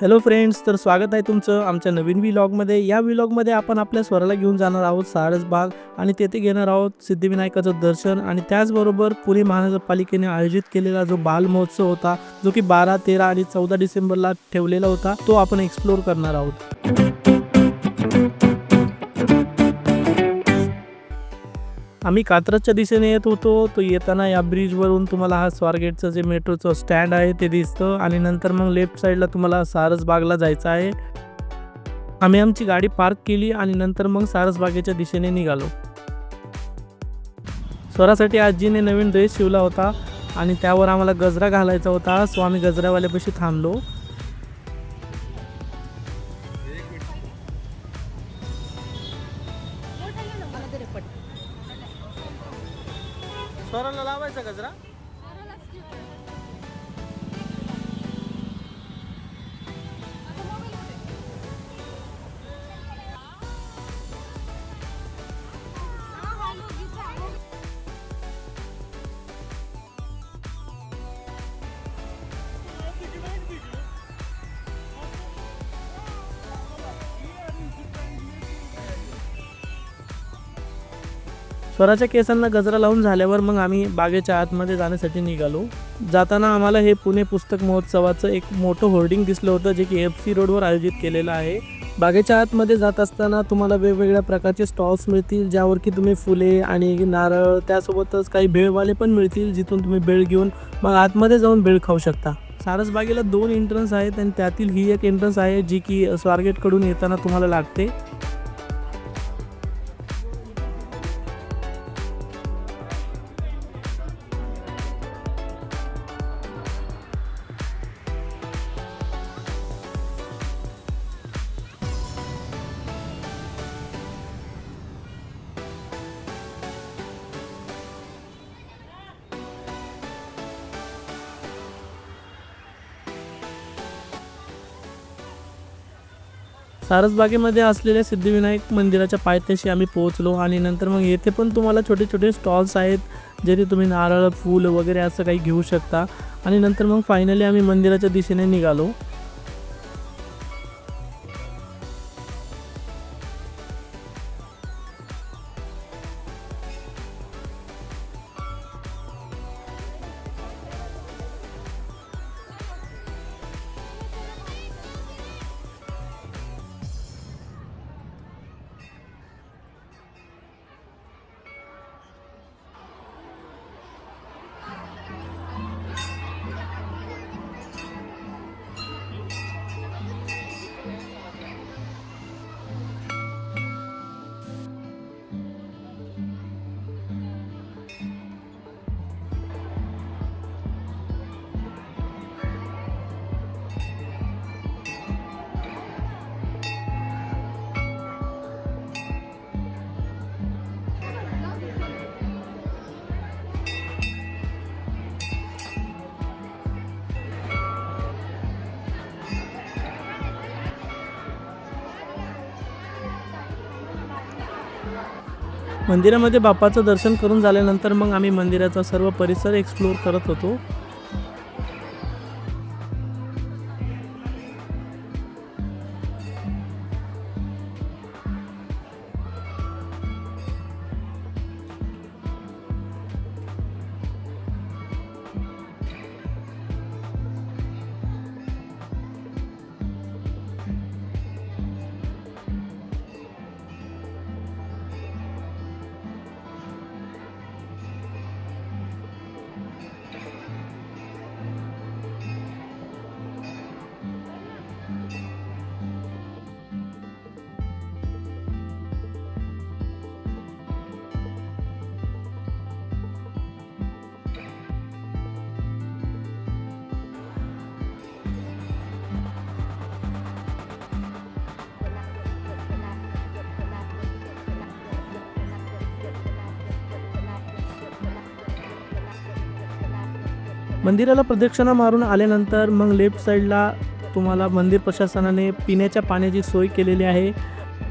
Hello friends तर स्वागत आहे तुमचं आमच्या नवीन व्लॉगमध्ये या व्लॉगमध्ये आपण आपल्या स्वराला घेऊन जाणार आहोत सारसबाग आणि तेथे घेणार आहोत सिद्धिविनायकाचं दर्शन आणि त्याचबरोबर पुणे महानगरपालिकेने आयोजित केलेला जो बाल महोत्सव होता जो की बारा तेरा आणि चौदा डिसेंबरला ठेवलेला होता तो आपण एक्सप्लोर करणार आहोत. आम्ही कात्रजच्या दिशेने येत होतो. तो येताना या ब्रिजवरून तुम्हाला हा स्वारगेटचं जे मेट्रोचं स्टँड आहे ते दिसतं आणि नंतर मग लेफ्ट साईडला तुम्हाला सारसबागला जायचं आहे. आम्ही आमची गाडी पार्क केली आणि नंतर मग सारसबागेच्या दिशेने निघालो. स्वरासाठी आजीने नवीन ड्रेस शिवला होता आणि त्यावर आम्हाला गजरा घालायचा होता. सो आम्ही गजरावाल्यापाशी थांबलो. स्वराच्या केसांना गजरा लावून झाल्यावर मग आम्ही बागेच्या आतमध्ये जाण्यासाठी निघालो. जाताना आम्हाला हे पुणे पुस्तक महोत्सवाचं एक मोठं होर्डिंग दिसलं होतं जे की एफ सी रोडवर आयोजित केलेलं आहे. बागेच्या आतमध्ये जात असताना तुम्हाला वेगवेगळ्या प्रकारचे स्टॉल्स मिळतील ज्यावर की तुम्ही फुले आणि नारळ त्यासोबतच काही भेळवाले पण मिळतील जिथून तुम्ही भेळ घेऊन मग आतमध्ये जाऊन भेळ खाऊ शकता. सारसबागेला दोन एंट्रन्स आहेत आणि त्यातील ही एक एंट्रन्स आहे जी की स्वारगेटकडून येताना तुम्हाला लागते. सारसबागेमध्ये असलेल्या सिद्धिविनायक मंदिराच्या पायथ्याशी आम्ही पोहोचलो आणि नंतर मग येथे पण तुम्हाला छोटे छोटे स्टॉल्स आहेत जेथे तुम्ही नारळ फूल वगैरे असं काही घेऊ शकता. आणि नंतर मग फायनली आम्ही मंदिराच्या दिशेने निघालो. मंदिरामध्ये बाप्पाचं दर्शन करून झाल्यानंतर मग आम्ही मंदिराचा सर्व परिसर एक्सप्लोर करत होतो. मंदिराला प्रदक्षिणा मारून आल्यानंतर मग लेफ्ट साईडला तुम्हाला मंदिर प्रशासनाने पिण्याच्या पाण्याची सोय केलेली आहे.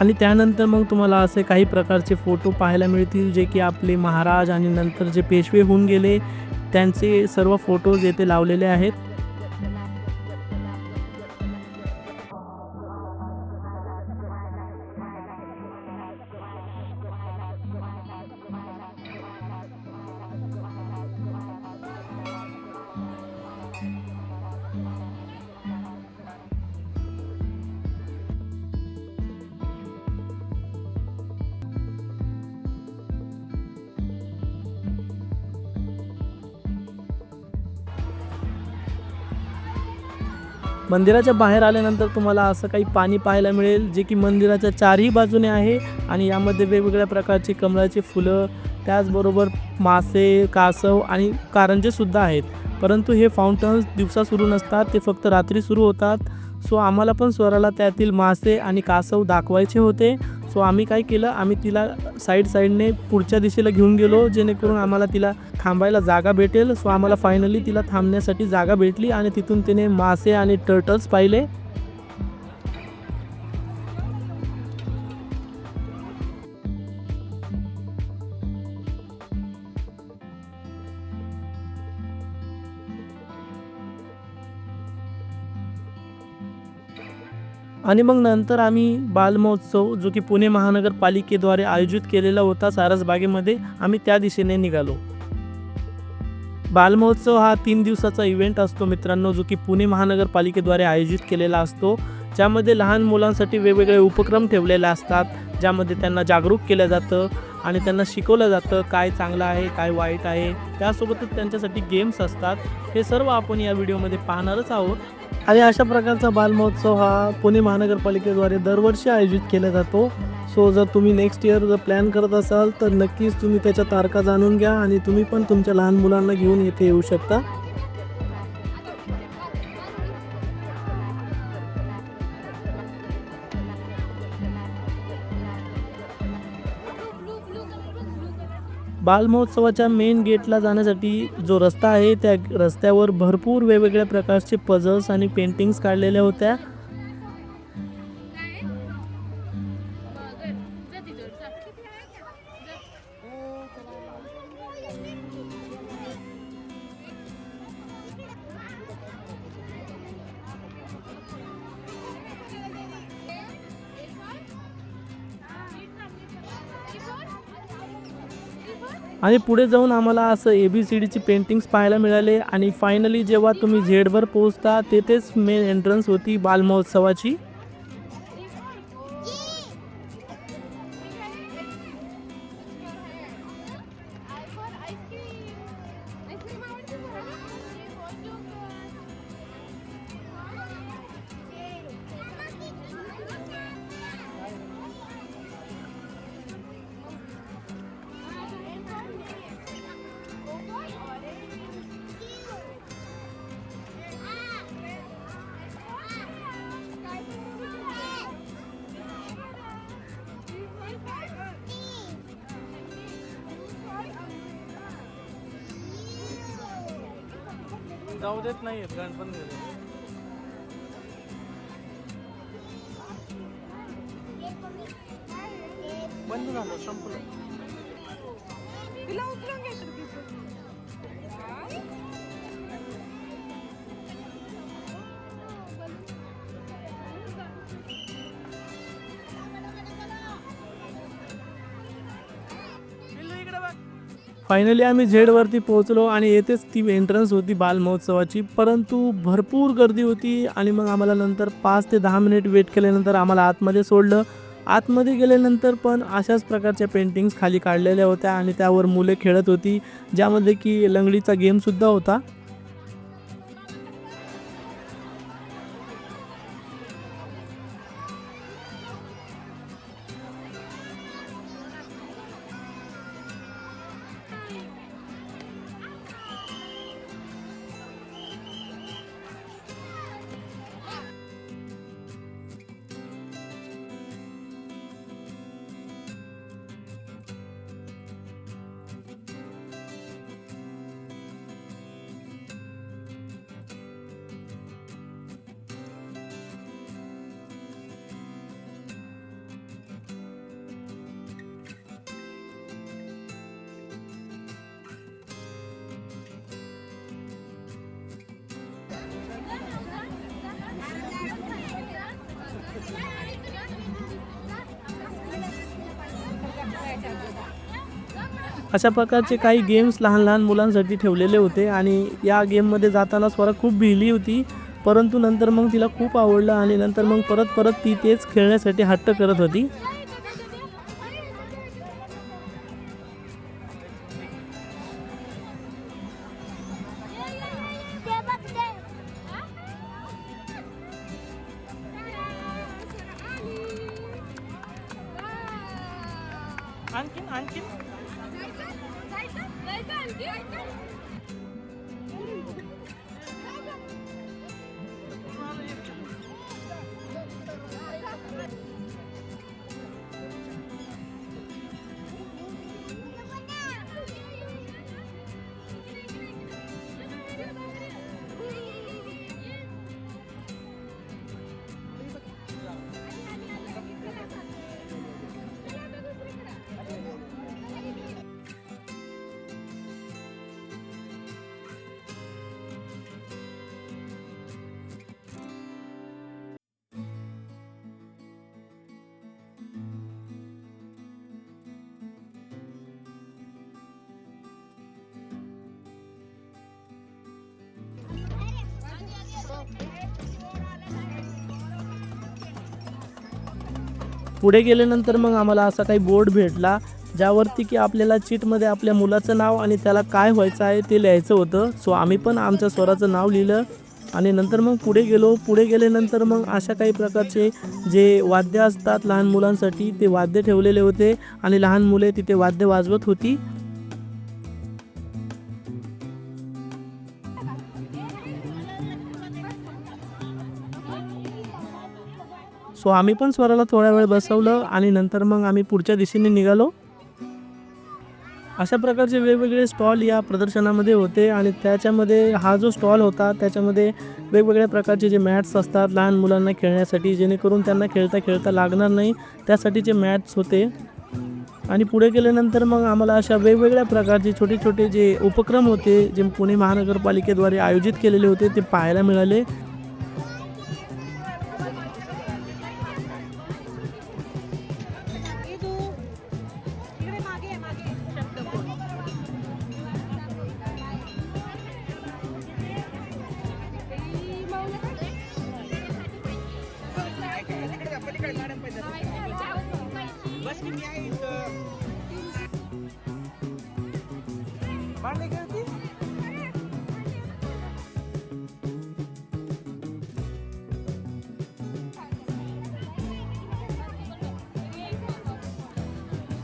आणि त्यानंतर मग तुम्हाला असे काही प्रकारचे फोटो पाहायला मिळतील जे की आपले महाराज आणि नंतर जे पेशवे होऊन गेले त्यांचे सर्व फोटोज येथे लावलेले आहेत. मंदिराच्या बाहेर आल्यानंतर तुम्हाला असं काही पाणी पाहायला मिळेल जे की मंदिराच्या चारही बाजूने आहे आणि यामध्ये वेगवेगळ्या प्रकारची कमळाची फुलं त्याचबरोबर मासे कासव आणि कारंजेसुद्धा आहेत. परंतु हे फाउंटन्स दिवसा सुरू नसतात ते फक्त रात्री सुरू होतात. सो आम्हाला पण स्वराला त्यातील मासे आणि कासव दाखवायचे होते. सो आम्ही काय केलं आम्ही तिला साईड साईडने पुढच्या दिशेला घेऊन गेलो जेणेकरून आम्हाला तिला थांबायला जागा भेटेल. सो आम्हाला फायनली तिला थांबण्यासाठी जागा भेटली आणि तिथून तिने मासे आणि टर्टल्स पाहिले. आणि मग नंतर आम्ही बालमहोत्सव जो की पुणे महानगरपालिकेद्वारे आयोजित केलेला होता सारसबागेमध्ये आम्ही त्या दिशेने निघालो. बालमहोत्सव हा तीन दिवसाचा इव्हेंट असतो मित्रांनो जो की पुणे महानगरपालिकेद्वारे आयोजित केलेला असतो. ज्यामध्ये लहान मुलांसाठी वेगवेगळे उपक्रम ठेवलेले असतात ज्यामध्ये त्यांना जागरूक केलं जातं आणि त्यांना शिकवलं जातं काय चांगलं आहे काय वाईट आहे. त्यासोबतच त्यांच्यासाठी गेम्स असतात. हे सर्व आपण या व्हिडिओमध्ये पाहणारच आहोत. आणि अशा प्रकारचा बालमहोत्सव हा पुणे महानगरपालिकेद्वारे दरवर्षी आयोजित केला जातो. सो जर तुम्ही नेक्स्ट इयर जर प्लॅन करत असाल तर नक्कीच तुम्ही त्याच्या तारखा जाणून घ्या आणि तुम्ही पण तुमच्या लहान मुलांना घेऊन येथे येऊ शकता. बालमहोत्सवाच्या मेन गेटला जाण्यासाठी जो रस्ता आहे त्या रस्त्यावर भरपूर वेगवेगळ्या प्रकारचे पझल्स आणि पेंटिंग्स काढलेल्या होत्या. आणि पुढे जाऊन आम्हाला असं ए बी सी डीची पेंटिंग्स पाहायला मिळाले. आणि फायनली जेव्हा तुम्ही झेडवर पोहोचता तेथेच मेन एंट्रन्स होती बालमहोत्सवाची. जाऊ देत नाही गणपती बंद झालं संपलं. फायनली आम्ही झेडवरती पोहोचलो आणि येथेच ती एंट्रन्स होती बालमहोत्सवाची. परंतु भरपूर गर्दी होती आणि मग आम्हाला नंतर पाच ते दहा मिनिट वेट केल्यानंतर आम्हाला आतमध्ये सोडलं. आतमध्ये गेल्यानंतर पण अशाच प्रकारच्या पेंटिंग्स खाली काढलेल्या होत्या आणि त्यावर मुले खेळत होती ज्यामध्ये की लंगडीचा गेमसुद्धा होता. अशा प्रकारचे काही गेम्स लहान लहान मुलांसाठी ठेवलेले होते आणि या गेममध्ये जाताना स्वरा खूप भिली होती. परंतु नंतर मग तिला खूप आवडलं आणि नंतर मग परत परत ती तेच खेळण्यासाठी हट्ट करत होती. आणखीन आणखीन. पुढे गेल्यानंतर मग आम्हाला असा काही बोर्ड भेटला ज्यावरती की आपल्याला चीटमध्ये आपल्या मुलाचं नाव आणि त्याला काय व्हायचं आहे ते लिहायचं होतं. सो आम्ही पण आमच्या स्वराचं नाव लिहिलं आणि नंतर मग पुढे गेलो. पुढे गेल्यानंतर मग अशा काही प्रकारचे जे वाद्य असतात लहान मुलांसाठी ते वाद्य ठेवलेले होते आणि लहान मुले तिथे वाद्य वाजवत होती. सो आम्ही पण स्वराला थोडा वेळ बसवलं आणि नंतर मग आम्ही पुढच्या दिशेने निघालो. अशा प्रकारचे वेगवेगळे स्टॉल या प्रदर्शनामध्ये होते आणि त्याच्यामध्ये हा जो स्टॉल होता त्याच्यामध्ये वेगवेगळ्या प्रकारचे जे मॅट्स असतात लहान मुलांना खेळण्यासाठी जेणेकरून त्यांना खेळता खेळता लागणार नाही त्यासाठीचे मॅट्स होते. आणि पुढे गेल्यानंतर मग आम्हाला अशा वेगवेगळ्या प्रकारचे छोटे छोटे जे उपक्रम होते जे पुणे महानगरपालिकेद्वारे आयोजित केलेले होते ते पाहायला मिळाले.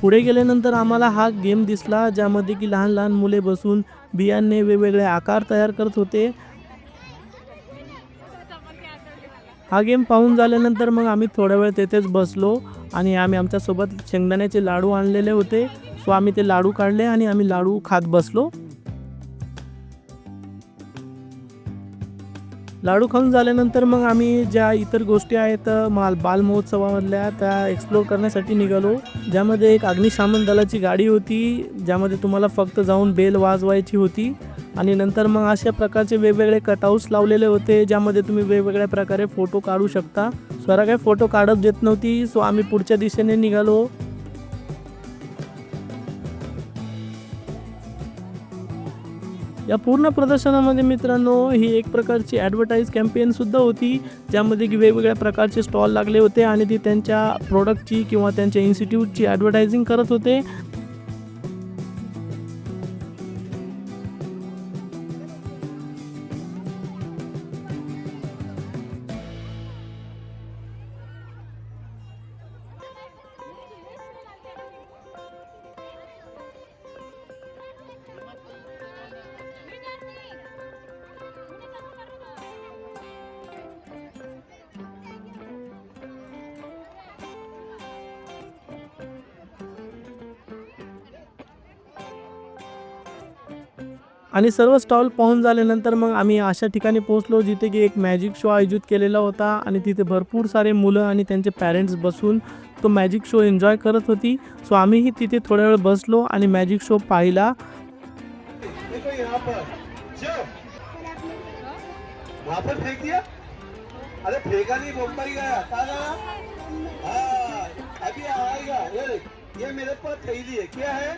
पुढे गेल्यानंतर आम्हाला हा गेम दिसला ज्यामध्ये की लहान लहान मुले बसून बियांने वेगवेगळे आकार तयार करत होते. हा गेम पाहून झाल्यानंतर मग आम्ही थोडा वेळ तेथेच बसलो. आणि आम्ही आमच्यासोबत शेंगदाण्याचे लाडू आणलेले होते. सो आम्ही ते लाडू काढले आणि आम्ही लाडू खात बसलो. लाडू खाऊन झाल्यानंतर मग आम्ही ज्या इतर गोष्टी आहेत माल बाल महोत्सवामधल्या त्या एक्सप्लोर करण्यासाठी निघालो. ज्यामध्ये एक अग्निशामन दलाची गाडी होती. ज्यामध्ये तुम्हाला फक्त जाऊन बेल वाजवायची होती. आणि नंतर मग अशा प्रकारचे वेगवेगळे कटआउट्स लावलेले होते ज्यामध्ये तुम्ही वेगवेगळ्या प्रकारे फोटो काढू शकता. स्वरा काही फोटो काढत देत नव्हती सो आम्ही पुढच्या दिशेने निघालो. या पूर्ण प्रदर्शनामध्ये मित्रांनो ही एक प्रकारची ॲडव्हर्टाईज कॅम्पेनसुद्धा होती ज्यामध्ये की वेगवेगळ्या प्रकारचे स्टॉल लागले होते आणि ती त्यांच्या प्रोडक्टची किंवा त्यांच्या इन्स्टिट्यूटची ॲडव्हर्टायझिंग करत होते. आणि सर्व स्टॉल पाहून झाल्यानंतर मग आम्ही अशा ठिकाणी पोहोचलो जिथे की एक मॅजिक शो आयोजित केलेला होता आणि तिथे भरपूर सारे मुलं आणि त्यांचे पॅरेंट्स बसून तो मॅजिक शो एन्जॉय करत होती. सो आम्हीही तिथे थोड्या वेळ बसलो आणि मॅजिक शो पाहिला. अरे ये मेरे पास थैली है क्या है?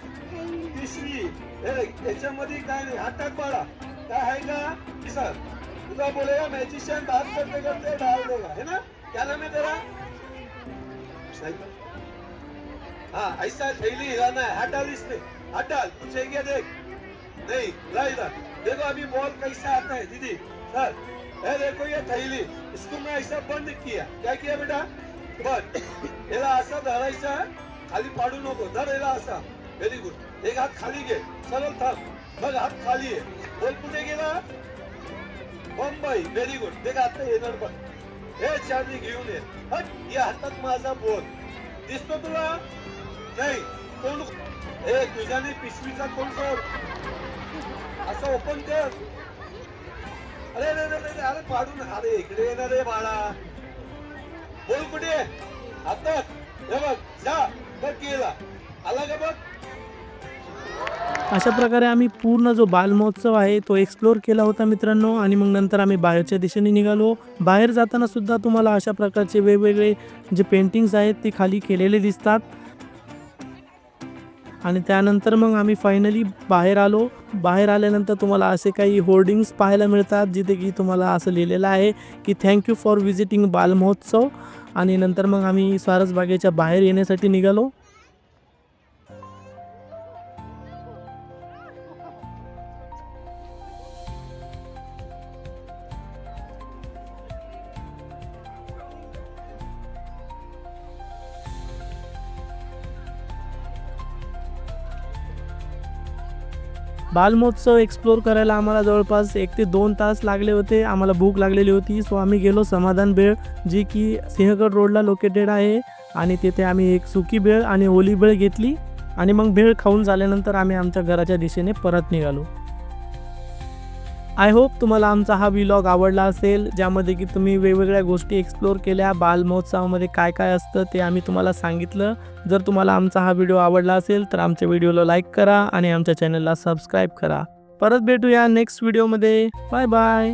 पिशवी हे देख, याच्यामध्ये काय नाही. हात टाक बाळा. काय आहे का? सर तुझा बोलेगा मैजिशियन बात करते करते डाल देगा. है ना? क्या नाम है तेरा हाँ ऐसा थैली हिलाना है. हाथ डाल इसमें हाथ डाल कुछ है क्या देख. नहीं ला इधर देखो अभी बॉल कैसा आता है दीदी. सर. ये देखो ये थैली. इसको मैं ऐसा बंद किया. क्या किया बेटा? बंद. याला असं धरायचं खाली पाडू नको धर असा. व्हेरी गुड एक हात खाली घे. सरळ थांब. मग हात खाली आहे बोल कुठे गेला? मुंबई. व्हेरी गुड ते आता येणार पण हे चार्ली घेऊन ये. हट या हातात माझा बोल. दिसतो तुला? नाही. तोंड हे तुझ्याने पिशवीचा तोंड कर असं ओपन कर. अरे अरे अरे अरे अरे पाडून. अरे इकडे येणार रे बाळा. बोल कुठे? हातात. हे बघ जा. केला आला का बघ? अशा प्रकारे आम्ही पूर्ण जो बालमहोत्सव आहे तो एक्सप्लोर केला होता मित्रांनो आणि मग नंतर आम्ही बाहेरच्या दिशेने निघालो. बाहेर जाताना सुद्धा तुम्हाला अशा प्रकारचे वेगवेगळे जे पेंटिंग्स आहेत ते खाली केलेले दिसतात. आणि त्यानंतर मग आम्ही फायनली बाहेर आलो. बाहेर आल्यानंतर तुम्हाला असे काही होर्डिंग्स पाहायला मिळतात जिथे की तुम्हाला असं लिहिलेलं आहे की थँक्यू फॉर विजिटिंग बालमहोत्सव. आणि नंतर मग आम्ही सारसबागेच्या बाहेर येण्यासाठी निघालो. बालमहोत्सव एक्सप्लोर करायला आम्हाला जवळपास एक ते दोन तास लागले होते. आम्हाला भूक लागलेली होती. सो आम्ही गेलो समाधान बेळ जी की सिंहगड रोडला लोकेटेड आहे. आणि तिथे आम्ही एक सुकी बेळ आणि ओली बेळ घेतली. आणि मग भेळ खाऊन झाल्यानंतर आम्ही आमच्या घराच्या दिशेने परत निघालो. आय होप तुम्हाला आमचा हा व्लॉग आवडला असेल ज्यामध्ये की तुम्ही वेगवेगळ्या गोष्टी एक्सप्लोर केल्या बालमहोत्सवामध्ये काय काय असतं ते आम्ही तुम्हाला सांगितलं. जर तुम्हाला आमचा हा व्हिडिओ आवडला असेल तर आमच्या व्हिडिओला लाईक करा आणि आमच्या चॅनलला सबस्क्राईब करा. परत भेटूया नेक्स्ट व्हिडिओमध्ये बाय बाय